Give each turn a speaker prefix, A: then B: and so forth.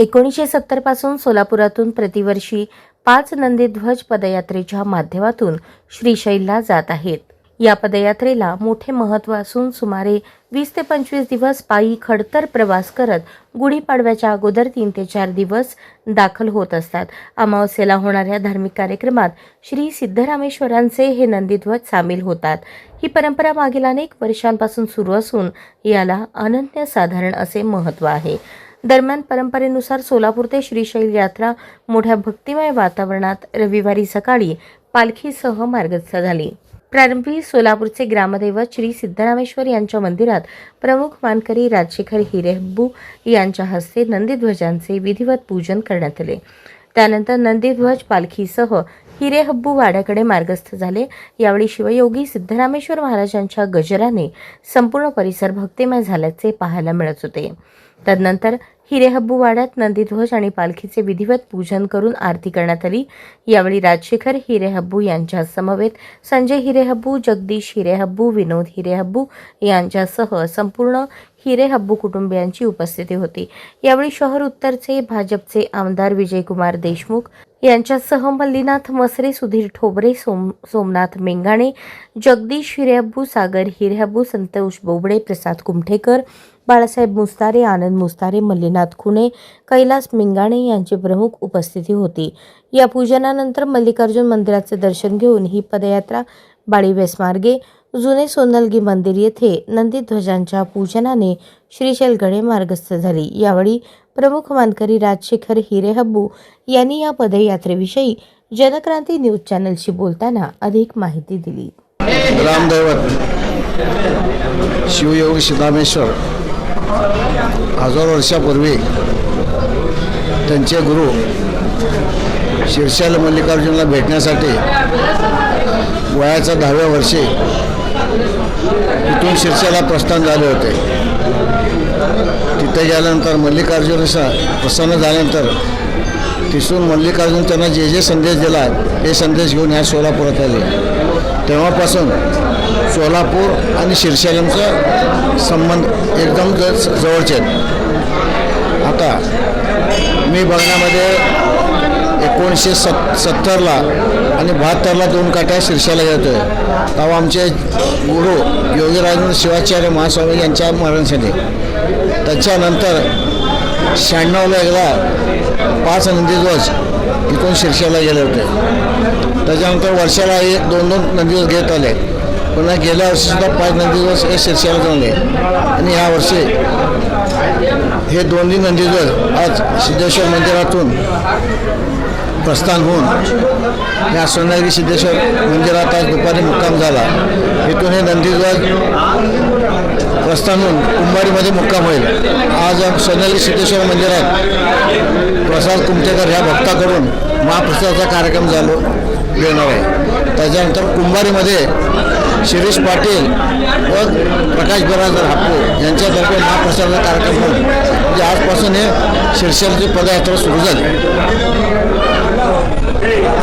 A: एकोणीसशे सत्तरपासून सोलापुरातून प्रतिवर्षी पाच नंदीध्वज पदयात्रेच्या माध्यमातून श्रीशैलला जात आहेत. या पदयात्रेला मोठे महत्त्व असून सुमारे वीस ते पंचवीस दिवस पायी खडतर प्रवास करत गुढीपाडव्याच्या अगोदर तीन ते चार दिवस दाखल होत असतात. अमावस्येला होणाऱ्या धार्मिक कार्यक्रमात श्री सिद्धरामेश्वरांचे हे नंदीध्वज सामील होतात. ही परंपरा मागील अनेक वर्षांपासून सुरू असून याला अनन्यसाधारण असे महत्त्व आहे. दरम्यान परंपरेनुसार सोलापूर ते श्रीशैल यात्रा मोठ्या भक्तिमय वातावरणात रविवारी सकाळी पालखीसह मार्गस्थ झाली. प्रारंभी सोलापूरचे ग्रामदैवत श्री सिद्धरामेश्वर यांच्या मंदिरात प्रमुख मानकरी राजशेखर हिरेहब्बू यांच्या हस्ते नंदीध्वजांचे विधिवत पूजन करण्यात आले. त्यानंतर नंदीध्वज पालखीसह हिरेहब्बू वाड्याकडे मार्गस्थ झाले. यावेळी शिवयोगी सिद्धरामेश्वर महाराजांच्या गजराने संपूर्ण परिसर भक्तिमय झाल्याचे पाहायला मिळत होते. तदनंतर हिरेहब्बू वाड्यात नंदीध्वज आणि पालखीचे विधिवत पूजन करून आरती करण्यात आली. यावेळी राजशेखर हिरेहब्बू यांच्या समवेत संजय हिरेहब्बू जगदीश हिरेहब्बू विनोद हिरेहब्बू यांच्यासह संपूर्ण हिरेहब्बू कुटुंबियांची उपस्थिती होती. यावेळी शहर उत्तरचे भाजपचे आमदार विजयकुमार देशमुख यांच्यासह मल्लीनाथ मसरे सुधीर ठोबरे सोम सोमनाथ मेंगाणे जगदीश हिर्याबू सागर हिर्याबू संतोष बोबडे प्रसाद कुमठेकर बाळासाहेब मुस्तारे आनंद मुस्तारे मल्लीनाथ खुणे कैलास मिंगाणे यांची प्रमुख उपस्थिती होती. या पूजनानंतर मल्लिकार्जुन मंदिराचे दर्शन घेऊन ही पदयात्रा बाळी वेसमार्गे जुने सोनलगी मंदिर येथे नंदीध्वजांच्या पूजनाने श्रीशैलगडे मार्गस्थ झाली. यावेळी प्रमुख मानकरी राजशेखर हिरेहब्बू यांनी या पदयात्रेविषयी जनक्रांती न्यूज चॅनलशी बोलताना अधिक माहिती दिली.
B: रामदैवत शिवयोग सिद्धामेश्वर हजार वर्षापूर्वी त्यांचे गुरु शिरशाल मल्लिकार्जुनला भेटण्यासाठी वयाच्या दहाव्या वर्षी तीन शिरशाला प्रस्थान झाले होते. तिथे गेल्यानंतर मल्लिकार्जुन प्रसन्न झाल्यानंतर तिथून मल्लिकार्जुन त्यांना जे जे संदेश दिला ते संदेश घेऊन ह्या सोलापुरात आले. तेव्हापासून सोलापूर आणि शिरशालांचा संबंध एकदम ज जवळचे आहेत. आता मी बघण्यामध्ये एकोणीसशे सत् सत्तरला आणि बहात्तरला दोन काट्या शीर्षाला येतो आहे तेव्हा आमचे गुरु योगीराजेंद्र शिवाचार्य महास्वामी यांच्या मरणसाठी त्याच्यानंतर शहाण्णवला एकदा पाच नंदीध्वज इथून शीर्षाला गेले होते. त्याच्यानंतर वर्षाला एक दोन दोन नंदीध्वज घेत आले. पुन्हा गेल्या वर्षीसुद्धा पाच नंदीध्वज हे शीर्षाला जाऊन आणि ह्या वर्षी हे दोन्ही नंदीध्वज आज सिद्धेश्वर मंदिरातून प्रस्थान होऊन या सोनागिरी सिद्धेश्वर मंदिरात आज दुपारी मुक्काम झाला. इथून हे नंदीध्वज प्रस्थान होऊन कुंभारीमध्ये मुक्काम होईल. आज सोनाली सिद्धेश्वर मंदिरात प्रसाद कुमटेकर ह्या भक्ताकडून महाप्रसादाचा कार्यक्रम झालो येणार आहे. त्याच्यानंतर कुंभारीमध्ये शिरीष पाटील व प्रकाश बिराजदार हापूर यांच्यातर्फे महाप्रसादाचा कार्यक्रम होऊन म्हणजे आजपासून हे शिरशेलची पदयात्रा सुरू झाली. Hey.